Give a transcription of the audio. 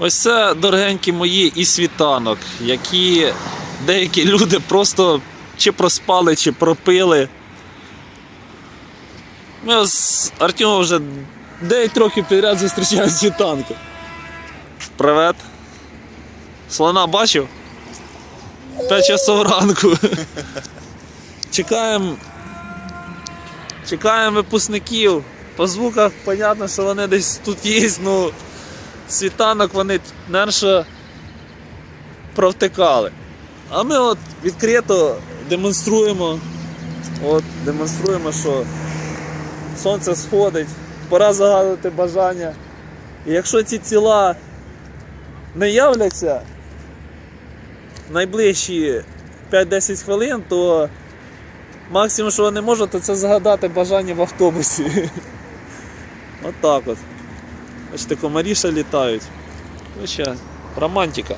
Ось це, дорогенькі мої, і світанок, які деякі люди просто чи проспали, чи пропили. Ми з Артемом вже 9 років підряд зустрічаємо світанку. Привет. Слона бачив? 5 часов ранку. Чекаємо. Чекаємо випускників. По звуках, понятно, що вони десь тут є, ну світанок вони нерше провтикали. А ми от відкрито демонструємо. От, демонструємо, що сонце сходить, пора загадувати бажання. І якщо ці тіла не являться найближчі 5-10 хвилин, то максимум, що вони можуть, то це загадати бажання в автобусі. От так от. Бачите, комарі ще літають. Романтика.